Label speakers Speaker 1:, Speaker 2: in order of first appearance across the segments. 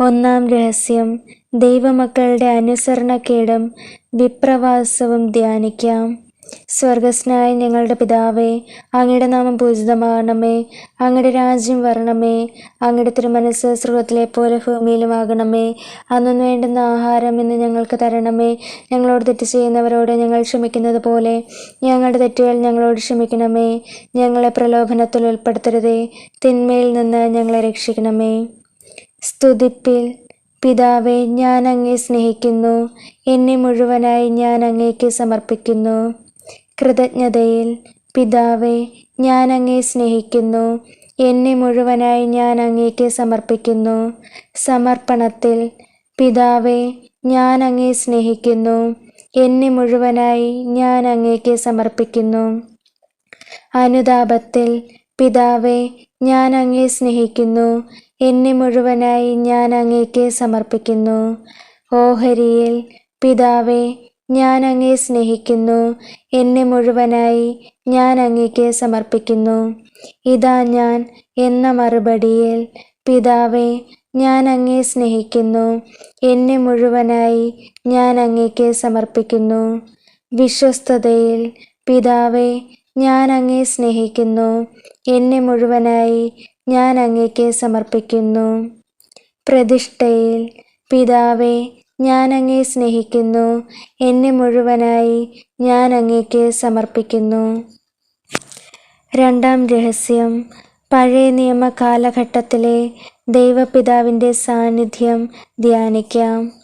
Speaker 1: ഒന്നാം രഹസ്യം. ദൈവമക്കളുടെ അനുസരണക്കേടും വിപ്രവാസവും ധ്യാനിക്കാം. സ്വർഗസ്നായ ഞങ്ങളുടെ പിതാവേ അങ്ങയുടെ നാമം പൂജിതമാകണമേ. അങ്ങയുടെ രാജ്യം വരണമേ. അങ്ങയുടെ തിരുമനസ് സ്രോതത്തിലെ പോലെ ഭൂമിയിലുമാകണമേ. അന്നു വേണ്ടുന്ന ആഹാരം ഇന്ന് ഞങ്ങൾക്ക് തരണമേ. ഞങ്ങളോട് തെറ്റ് ചെയ്യുന്നവരോട് ഞങ്ങൾ ക്ഷമിക്കുന്നത് പോലെ ഞങ്ങളുടെ തെറ്റുകൾ ഞങ്ങളോട് ക്ഷമിക്കണമേ. ഞങ്ങളെ പ്രലോഭനത്തിൽ ഉൾപ്പെടുത്തരുതേ. തിന്മയിൽ നിന്ന് ഞങ്ങളെ രക്ഷിക്കണമേ. സ്തുതിപ്പിൽ പിതാവേ ഞാൻ അങ്ങേ സ്നേഹിക്കുന്നു. എന്നെ മുഴുവനായി ഞാൻ അങ്ങേക്ക് സമർപ്പിക്കുന്നു. കൃതജ്ഞതയിൽ പിതാവേ ഞാൻ അങ്ങേ സ്നേഹിക്കുന്നു. എന്നെ മുഴുവനായി ഞാൻ അങ്ങേക്ക് സമർപ്പിക്കുന്നു. സമർപ്പണത്തിൽ പിതാവേ ഞാൻ അങ്ങേ സ്നേഹിക്കുന്നു. എന്നെ മുഴുവനായി ഞാൻ അങ്ങേക്ക് സമർപ്പിക്കുന്നു. അനുതാപത്തിൽ പിതാവേ ഞാൻ അങ്ങേ സ്നേഹിക്കുന്നു. എന്നെ മുഴുവനായി ഞാൻ അങ്ങേക്ക് സമർപ്പിക്കുന്നു. ഓഹരിയിൽ പിതാവേ ഞാൻ അങ്ങേ സ്നേഹിക്കുന്നു. എന്നെ മുഴുവനായി ഞാൻ അങ്ങേക്ക് സമർപ്പിക്കുന്നു. ഇതാ ഞാൻ എന്ന മറുപടിയിൽ പിതാവേ ഞാൻ അങ്ങേ സ്നേഹിക്കുന്നു. എന്നെ മുഴുവനായി ഞാൻ അങ്ങേക്ക് സമർപ്പിക്കുന്നു. വിശ്വസ്തതയിൽ പിതാവേ ഞാൻ അങ്ങേ സ്നേഹിക്കുന്നു. എന്നെ മുഴുവനായി ഞാൻ അങ്ങേക്ക് സമർപ്പിക്കുന്നു. പ്രതിഷ്ഠയിൽ പിതാവേ ഞാൻ അങ്ങേ സ്നേഹിക്കുന്നു. എന്നെ മുഴുവനായി ഞാൻ അങ്ങേക്ക് സമർപ്പിക്കുന്നു. രണ്ടാം രഹസ്യം. പഴയ നിയമ കാലഘട്ടത്തിലെ ദൈവപിതാവിന്റെ സാന്നിധ്യം ധ്യാനിക്കാം.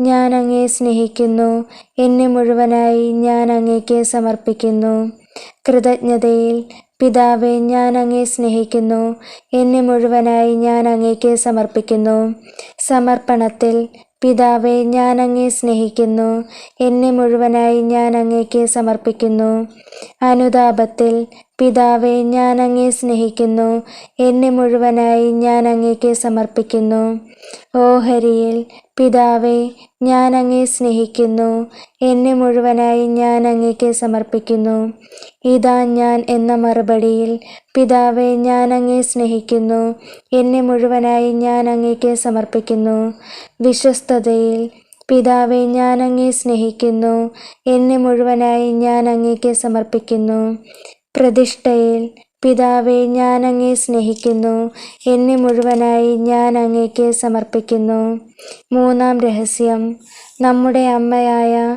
Speaker 1: ഞാൻ അങ്ങേ സ്നേഹിക്കുന്നു. എന്നെ മുഴുവനായി ഞാൻ അങ്ങേക്ക് സമർപ്പിക്കുന്നു. കൃതജ്ഞതയിൽ പിതാവെ ഞാൻ അങ്ങേ സ്നേഹിക്കുന്നു. എന്നെ മുഴുവനായി ഞാൻ അങ്ങേക്ക് സമർപ്പിക്കുന്നു. സമർപ്പണത്തിൽ പിതാവെ ഞാൻ അങ്ങേ സ്നേഹിക്കുന്നു. എന്നെ മുഴുവനായി ഞാൻ അങ്ങേക്ക് സമർപ്പിക്കുന്നു. അനുതാപത്തിൽ പിതാവെ ഞാൻ അങ്ങേ സ്നേഹിക്കുന്നു. എന്നെ മുഴുവനായി ഞാൻ അങ്ങേക്ക് സമർപ്പിക്കുന്നു. ഓഹരിയിൽ പിതാവേ ഞാൻ അങ്ങേ സ്നേഹിക്കുന്നു. എന്നെ മുഴുവനായി ഞാൻ അങ്ങേക്ക് സമർപ്പിക്കുന്നു. ഇതാ ഞാൻ എന്ന മറുപടിയിൽ പിതാവേ ഞാൻ അങ്ങേ സ്നേഹിക്കുന്നു. എന്നെ മുഴുവനായി ഞാൻ അങ്ങേക്ക് സമർപ്പിക്കുന്നു. വിശ്വസ്തതയിൽ പിതാവെ ഞാൻ അങ്ങേ സ്നേഹിക്കുന്നു. എന്നെ മുഴുവനായി ഞാൻ അങ്ങേക്ക് സമർപ്പിക്കുന്നു. പ്രതിഷ്ഠയിൽ പിതാവേ ഞാൻ അങ്ങേ സ്നേഹിക്കുന്നു. എന്നെ മുഴുവനായി ഞാൻ അങ്ങേക്ക് സമർപ്പിക്കുന്നു. മൂന്നാം രഹസ്യം. നമ്മുടെ അമ്മയായ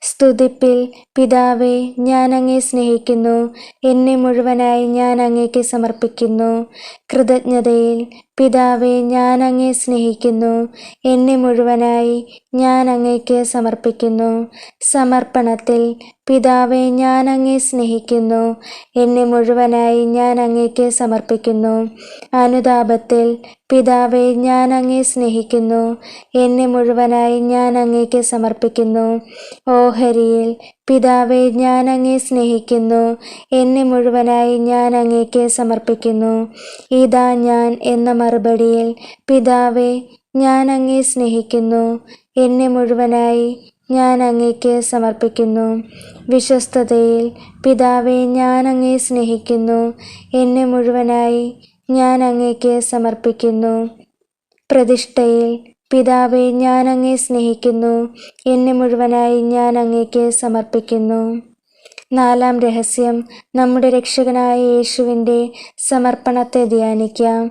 Speaker 1: സ്തുതിപ്പിൽ പിതാവെ ഞാൻ അങ്ങേ സ്നേഹിക്കുന്നു. എന്നെ മുഴുവനായി ഞാൻ അങ്ങേക്ക് സമർപ്പിക്കുന്നു. കൃതജ്ഞതയിൽ പിതാവേ ഞാൻ അങ്ങേ സ്നേഹിക്കുന്നു. എന്നെ മുഴുവനായി ഞാൻ അങ്ങേക്ക് സമർപ്പിക്കുന്നു. സമർപ്പണത്തിൽ പിതാവെ ഞാൻ അങ്ങേ സ്നേഹിക്കുന്നു. എന്നെ മുഴുവനായി ഞാൻ അങ്ങേക്ക് സമർപ്പിക്കുന്നു. അനുതാപത്തിൽ പിതാവെ ഞാൻ അങ്ങേ സ്നേഹിക്കുന്നു. എന്നെ മുഴുവനായി ഞാൻ അങ്ങേക്ക് സമർപ്പിക്കുന്നു. ഓഹരിയിൽ പിതാവേ ഞാൻ അങ്ങേ സ്നേഹിക്കുന്നു. എന്നെ മുഴുവനായി ഞാൻ അങ്ങേക്ക് സമർപ്പിക്കുന്നു. ഇതാ ഞാൻ എന്ന മറുപടിയിൽ പിതാവെ ഞാൻ അങ്ങേ സ്നേഹിക്കുന്നു. എന്നെ മുഴുവനായി ഞാൻ അങ്ങേക്ക് സമർപ്പിക്കുന്നു. വിശ്വസ്തതയിൽ പിതാവെ ഞാൻ അങ്ങേ സ്നേഹിക്കുന്നു. എന്നെ മുഴുവനായി ഞാൻ അങ്ങേക്ക് സമർപ്പിക്കുന്നു. പ്രതിഷ്ഠയിൽ പിതാവേ ഞാൻ അങ്ങേ സ്നേഹിക്കുന്നു. എന്നെ മുഴുവനായി ഞാൻ അങ്ങേക്ക് സമർപ്പിക്കുന്നു. നാലാം രഹസ്യം. നമ്മുടെ രക്ഷകനായ യേശുവിന്റെ സമർപ്പണത്തെ ധ്യാനിക്കാം.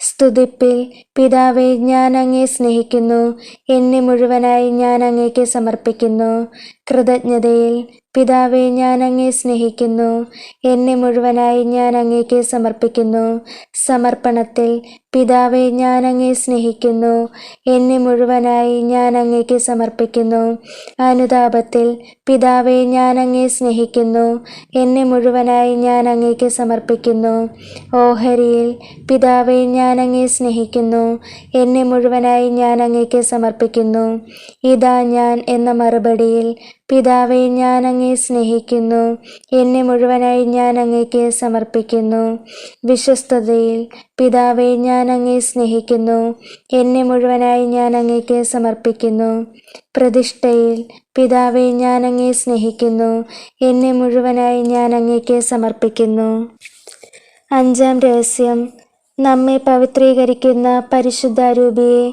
Speaker 1: സ്തുതിപ്പിൽ പിതാവെ ഞാൻ അങ്ങേ സ്നേഹിക്കുന്നു. എന്നെ മുഴുവനായി ഞാൻ അങ്ങേക്ക് സമർപ്പിക്കുന്നു. കൃതജ്ഞതയിൽ പിതാവെ ഞാൻ അങ്ങേ സ്നേഹിക്കുന്നു. എന്നെ മുഴുവനായി ഞാൻ അങ്ങേക്ക് സമർപ്പിക്കുന്നു. സമർപ്പണത്തിൽ പിതാവെ ഞാൻ അങ്ങേ സ്നേഹിക്കുന്നു. എന്നെ മുഴുവനായി ഞാൻ അങ്ങേക്ക് സമർപ്പിക്കുന്നു. അനുതാപത്തിൽ പിതാവെ ഞാൻ അങ്ങേ സ്നേഹിക്കുന്നു. എന്നെ മുഴുവനായി ഞാൻ അങ്ങേക്ക് സമർപ്പിക്കുന്നു. ഓഹരിയിൽ പിതാവെ ഞാൻ അങ്ങേ സ്നേഹിക്കുന്നു. എന്നെ മുഴുവനായി ഞാൻ അങ്ങേക്ക് സമർപ്പിക്കുന്നു. ഇതാ ഞാൻ എന്ന മറുപടിയിൽ പിതാവെ ഞാൻ അങ്ങേ സ്നേഹിക്കുന്നു. എന്നെ മുഴുവനായി ഞാൻ അങ്ങേക്ക് സമർപ്പിക്കുന്നു. വിശ്വസ്തതയിൽ പിതാവെ ഞാൻ അങ്ങേ സ്നേഹിക്കുന്നു. എന്നെ മുഴുവനായി ഞാൻ അങ്ങേക്ക് സമർപ്പിക്കുന്നു. പ്രതിഷ്ഠയിൽ പിതാവെ ഞാൻ അങ്ങേ സ്നേഹിക്കുന്നു. എന്നെ മുഴുവനായി ഞാൻ അങ്ങേക്ക് സമർപ്പിക്കുന്നു. അഞ്ചാം രഹസ്യം. നമ്മെ പവിത്രീകരിക്കുന്ന പരിശുദ്ധാരൂപിയെ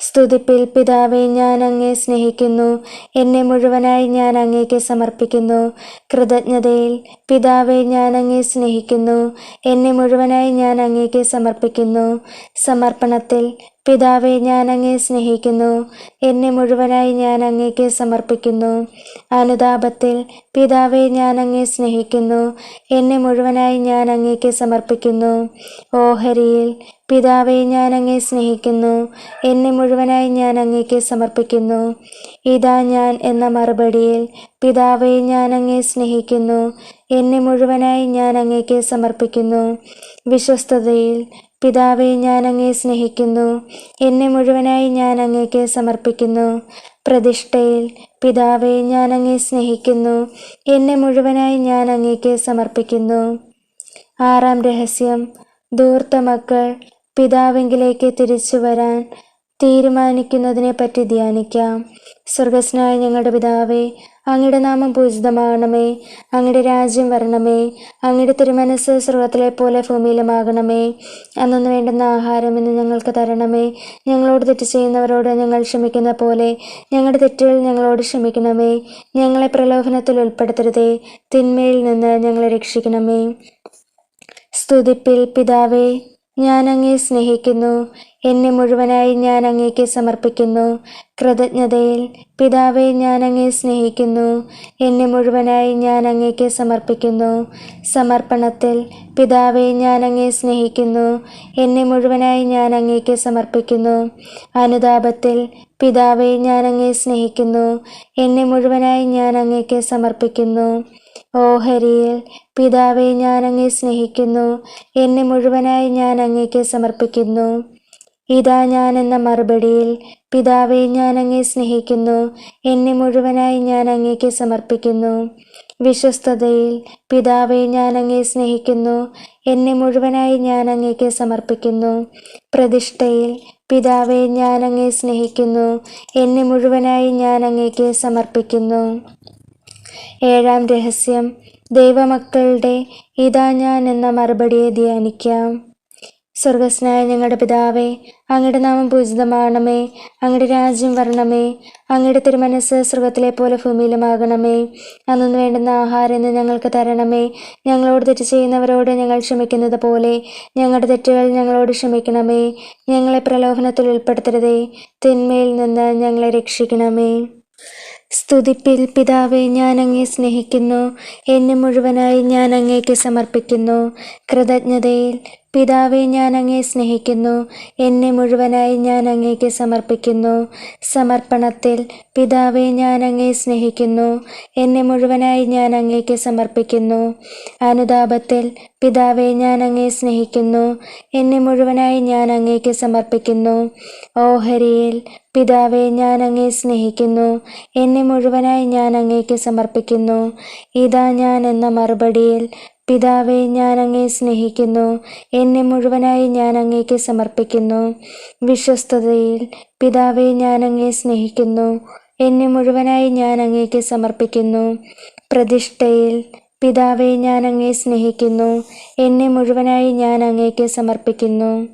Speaker 1: സ്തുതിപ്പിൽ പിതാവെ ഞാൻ അങ്ങേ സ്നേഹിക്കുന്നു. എന്നെ മുഴുവനായി ഞാൻ അങ്ങേക്ക് സമർപ്പിക്കുന്നു. കൃതജ്ഞതയിൽ പിതാവെ ഞാൻ അങ്ങേ സ്നേഹിക്കുന്നു. എന്നെ മുഴുവനായി ഞാൻ അങ്ങേക്ക് സമർപ്പിക്കുന്നു. സമർപ്പണത്തിൽ പിതാവെ ഞാൻ അങ്ങേ സ്നേഹിക്കുന്നു. എന്നെ മുഴുവനായി ഞാൻ അങ്ങേക്ക് സമർപ്പിക്കുന്നു. അനുതാപത്തിൽ പിതാവെ ഞാൻ അങ്ങേ സ്നേഹിക്കുന്നു. എന്നെ മുഴുവനായി ഞാൻ അങ്ങേക്ക് സമർപ്പിക്കുന്നു. ഓഹരിയിൽ പിതാവെ ഞാൻ അങ്ങേ സ്നേഹിക്കുന്നു. എന്നെ മുഴുവനായി ഞാൻ അങ്ങേക്ക് സമർപ്പിക്കുന്നു. ഇതാ ഞാൻ എന്ന മറുപടിയിൽ പിതാവെ ഞാൻ അങ്ങേ സ്നേഹിക്കുന്നു. എന്നെ മുഴുവനായി ഞാൻ അങ്ങേക്ക് സമർപ്പിക്കുന്നു. വിശ്വസ്തതയിൽ പിതാവെ ഞാൻ അങ്ങേ സ്നേഹിക്കുന്നു. എന്നെ മുഴുവനായി ഞാൻ അങ്ങേക്ക് സമർപ്പിക്കുന്നു. പ്രതിഷ്ഠയിൽ പിതാവെ ഞാൻ അങ്ങേ സ്നേഹിക്കുന്നു. എന്നെ മുഴുവനായി ഞാൻ അങ്ങേക്ക് സമർപ്പിക്കുന്നു. ആറാം രഹസ്യം ദൂർത്ത മക്കൾ പിതാവെങ്കിലേക്ക് തിരിച്ചു വരാൻ തീരുമാനിക്കുന്നതിനെ പറ്റി ധ്യാനിക്കാം. സ്വർഗസ്നായ ഞങ്ങളുടെ പിതാവേ അങ്ങയുടെ നാമം പൂജിതമാകണമേ. അങ്ങയുടെ രാജ്യം വരണമേ. അങ്ങയുടെ തിരുമനസ് സ്വർഗത്തിലെ പോലെ ഭൂമിയിലുമാകണമേ. അന്നു വേണ്ടുന്ന ആഹാരം ഇന്ന് ഞങ്ങൾക്ക് തരണമേ. ഞങ്ങളോട് തെറ്റ് ചെയ്യുന്നവരോട് ഞങ്ങൾ ക്ഷമിക്കുന്ന പോലെ ഞങ്ങളുടെ തെറ്റുകൾ ഞങ്ങളോട് ക്ഷമിക്കണമേ. ഞങ്ങളെ പ്രലോഭനത്തിൽ ഉൾപ്പെടുത്തരുതേ. തിന്മയിൽ നിന്ന് ഞങ്ങളെ രക്ഷിക്കണമേ. സ്തുതിപ്പിൽ പിതാവേ ഞാൻ അങ്ങേ സ്നേഹിക്കുന്നു. എന്നെ മുഴുവനായി ഞാൻ അങ്ങേക്ക് സമർപ്പിക്കുന്നു. കൃതജ്ഞതയിൽ പിതാവെ ഞാൻ അങ്ങേ സ്നേഹിക്കുന്നു. എന്നെ മുഴുവനായി ഞാൻ അങ്ങേക്ക് സമർപ്പിക്കുന്നു. സമർപ്പണത്തിൽ പിതാവെ ഞാൻ അങ്ങേ സ്നേഹിക്കുന്നു. എന്നെ മുഴുവനായി ഞാൻ അങ്ങേക്ക് സമർപ്പിക്കുന്നു. അനുതാപത്തിൽ പിതാവെ ഞാൻ അങ്ങേ സ്നേഹിക്കുന്നു. എന്നെ മുഴുവനായി ഞാൻ അങ്ങേക്ക് സമർപ്പിക്കുന്നു. ഓഹരിയിൽ പിതാവെ ഞാൻ അങ്ങേ സ്നേഹിക്കുന്നു. എന്നെ മുഴുവനായി ഞാൻ അങ്ങേക്ക് സമർപ്പിക്കുന്നു. ഇതാ ഞാൻ എന്ന മറുപടിയിൽ പിതാവെ ഞാൻ അങ്ങേ സ്നേഹിക്കുന്നു. എന്നെ മുഴുവനായി ഞാൻ അങ്ങേക്ക് സമർപ്പിക്കുന്നു. വിശ്വസ്തതയിൽ പിതാവെ ഞാൻ അങ്ങേ സ്നേഹിക്കുന്നു. എന്നെ മുഴുവനായി ഞാൻ അങ്ങേക്ക് സമർപ്പിക്കുന്നു. പ്രതിഷ്ഠയിൽ പിതാവെ ഞാൻ അങ്ങേ സ്നേഹിക്കുന്നു. എന്നെ മുഴുവനായി ഞാൻ അങ്ങേക്ക് സമർപ്പിക്കുന്നു. ഏഴാം രഹസ്യം ദൈവമക്കളുടെ ഇതാ ഞാൻ എന്ന മറുപടിയെ ധ്യാനിക്കാം. സ്വർഗസ്നായ ഞങ്ങളുടെ പിതാവേ അങ്ങയുടെ നാമം പൂജിതമാകണമേ അങ്ങയുടെ രാജ്യം വരണമേ അങ്ങയുടെ തിരുമനസ് സ്വർഗത്തിലെ പോലെ ഭൂമിയിലുമാകണമേ. അന്നു വേണ്ടുന്ന ആഹാരം ഇന്ന് ഞങ്ങൾക്ക് തരണമേ. ഞങ്ങളോട് തെറ്റ് ചെയ്യുന്നവരോട് ഞങ്ങൾ ക്ഷമിക്കുന്നത് പോലെ ഞങ്ങളുടെ തെറ്റുകൾ ഞങ്ങളോട് ക്ഷമിക്കണമേ. ഞങ്ങളെ പ്രലോഭനത്തിൽ ഉൾപ്പെടുത്തരുതേ തിന്മയിൽ നിന്ന് ഞങ്ങളെ രക്ഷിക്കണമേ. സ്തുതിപ്പിൽ പിതാവെ ഞാൻ അങ്ങേ സ്നേഹിക്കുന്നു. എന്നെ മുഴുവനായി ഞാൻ അങ്ങേക്ക് സമർപ്പിക്കുന്നു. കൃതജ്ഞതയിൽ പിതാവെ ഞാൻ അങ്ങേ സ്നേഹിക്കുന്നു. എന്നെ മുഴുവനായി ഞാൻ അങ്ങേക്ക് സമർപ്പിക്കുന്നു. സമർപ്പണത്തിൽ പിതാവെ ഞാൻ അങ്ങേ സ്നേഹിക്കുന്നു. എന്നെ മുഴുവനായി ഞാൻ അങ്ങേക്ക് സമർപ്പിക്കുന്നു. അനുതാപത്തിൽ പിതാവെ ഞാൻ അങ്ങേ സ്നേഹിക്കുന്നു. എന്നെ മുഴുവനായി ഞാൻ അങ്ങേക്ക് സമർപ്പിക്കുന്നു. ഓഹരിയിൽ പിതാവെ ഞാൻ അങ്ങേ സ്നേഹിക്കുന്നു. എന്നെ മുഴുവനായി ഞാൻ അങ്ങേക്ക് സമർപ്പിക്കുന്നു. ഇതാ ഞാൻ എന്ന മറുപടിയിൽ പിതാവെ ഞാൻ അങ്ങേ സ്നേഹിക്കുന്നു. എന്നെ മുഴുവനായി ഞാൻ അങ്ങേക്ക് സമർപ്പിക്കുന്നു. വിശ്വസ്തതയിൽ പിതാവെ ഞാൻ അങ്ങേ സ്നേഹിക്കുന്നു. എന്നെ മുഴുവനായി ഞാൻ അങ്ങേക്ക് സമർപ്പിക്കുന്നു. പ്രതിഷ്ഠയിൽ പിതാവെ ഞാൻ അങ്ങേ സ്നേഹിക്കുന്നു. എന്നെ മുഴുവനായി ഞാൻ അങ്ങേക്ക് സമർപ്പിക്കുന്നു.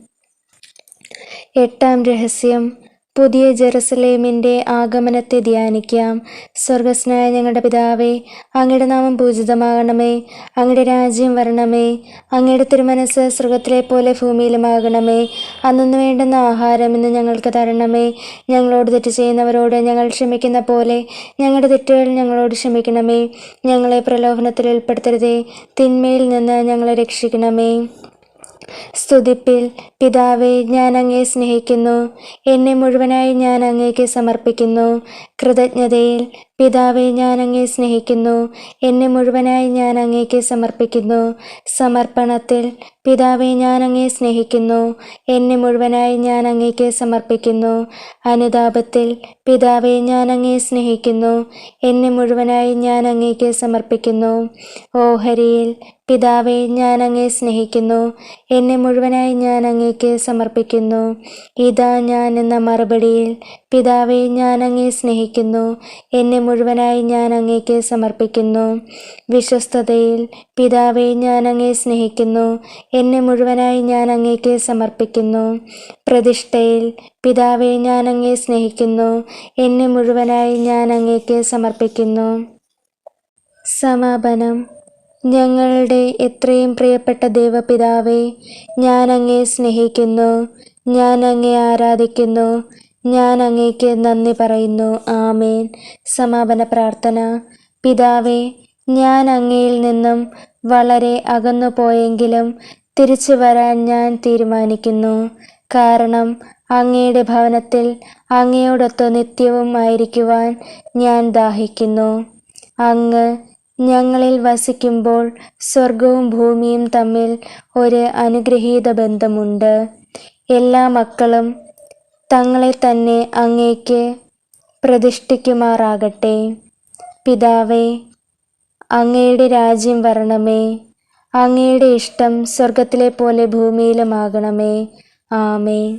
Speaker 1: എട്ടാം രഹസ്യം പുതിയ ജെറുസലേമിന്റെ ആഗമനത്തെ ധ്യാനിക്കാം. സ്വർഗസ്നായ ഞങ്ങളുടെ പിതാവേ അങ്ങയുടെ നാമം പൂജിതമാകണമേ അങ്ങയുടെ രാജ്യം വരണമേ അങ്ങയുടെ തിരുമനസ് സ്വർഗത്തിലെ പോലെ ഭൂമിയിലുമാകണമേ അന്നു വേണ്ടുന്ന ആഹാരം ഇന്ന് ഞങ്ങൾക്ക് തരണമേ ഞങ്ങളോട് തെറ്റ് ചെയ്യുന്നവരോട് ഞങ്ങൾ ക്ഷമിക്കുന്ന പോലെ ഞങ്ങളുടെ തെറ്റുകൾ ഞങ്ങളോട് ക്ഷമിക്കണമേ ഞങ്ങളെ പ്രലോഭനത്തിൽ ഉൾപ്പെടുത്തരുതേ തിന്മയിൽ നിന്ന് ഞങ്ങളെ രക്ഷിക്കണമേ. സ്തുതിപ്പിൽ പിതാവെ ഞാൻ അങ്ങേ സ്നേഹിക്കുന്നു. എന്നെ മുഴുവനായി ഞാൻ അങ്ങേക്ക് സമർപ്പിക്കുന്നു. കൃതജ്ഞതയിൽ പിതാവെ ഞാൻ അങ്ങേ സ്നേഹിക്കുന്നു. എന്നെ മുഴുവനായി ഞാൻ അങ്ങേക്ക് സമർപ്പിക്കുന്നു. സമർപ്പണത്തിൽ പിതാവെ ഞാൻ അങ്ങേ സ്നേഹിക്കുന്നു. എന്നെ മുഴുവനായി ഞാൻ അങ്ങേക്ക് സമർപ്പിക്കുന്നു. അനുതാപത്തിൽ പിതാവെ ഞാൻ അങ്ങേ സ്നേഹിക്കുന്നു. എന്നെ മുഴുവനായി ഞാൻ അങ്ങേക്ക് സമർപ്പിക്കുന്നു. ഓഹരിയിൽ പിതാവെ ഞാൻ അങ്ങേ സ്നേഹിക്കുന്നു. എന്നെ മുഴുവനായി ഞാൻ അങ്ങേക്ക് സമർപ്പിക്കുന്നു. ഇതാ ഞാൻ എന്ന മറുപടിയിൽ പിതാവെ ഞാൻ അങ്ങേ സ്നേഹിക്കുന്നു. എന്നെ മുഴുവനായി ഞാൻ അങ്ങേക്ക് സമർപ്പിക്കുന്നു. വിശ്വസ്തതയിൽ പിതാവെ ഞാൻ അങ്ങേ സ്നേഹിക്കുന്നു. എന്നെ മുഴുവനായി ഞാൻ അങ്ങേക്ക് സമർപ്പിക്കുന്നു. പ്രതിഷ്ഠയിൽ പിതാവെ ഞാൻ അങ്ങേ സ്നേഹിക്കുന്നു. എന്നെ മുഴുവനായി ഞാൻ അങ്ങേക്ക് സമർപ്പിക്കുന്നു. സമാപനം. ഞങ്ങളുടെ എത്രയും പ്രിയപ്പെട്ട ദൈവപിതാവേ ഞാൻ അങ്ങേ സ്നേഹിക്കുന്നു ഞാൻ അങ്ങേ ആരാധിക്കുന്നു ഞാൻ അങ്ങേക്ക് നന്ദി പറയുന്നു. ആമേൻ. സമാപന പ്രാർത്ഥന. പിതാവേ ഞാൻ അങ്ങയിൽ നിന്നും വളരെ അകന്നു പോയെങ്കിലും തിരിച്ചു വരാൻ ഞാൻ തീരുമാനിക്കുന്നു. കാരണം അങ്ങയുടെ ഭവനത്തിൽ അങ്ങയോടൊത്ത് നിത്യവും ആയിരിക്കുവാൻ ഞാൻ ദാഹിക്കുന്നു. അങ്ങ് ഞങ്ങളിൽ വസിക്കുമ്പോൾ സ്വർഗവും ഭൂമിയും തമ്മിൽ ഒരു അനുഗ്രഹീത ബന്ധമുണ്ട്. എല്ലാ മക്കളും തങ്ങളെ തന്നെ അങ്ങേക്ക് പ്രതിഷ്ഠിക്കുമാറാകട്ടെ. പിതാവേ അങ്ങയുടെ രാജ്യം വരണമേ. അങ്ങയുടെ ഇഷ്ടം സ്വർഗത്തിലെ പോലെ ഭൂമിയിലുമാകണമേ. ആമേ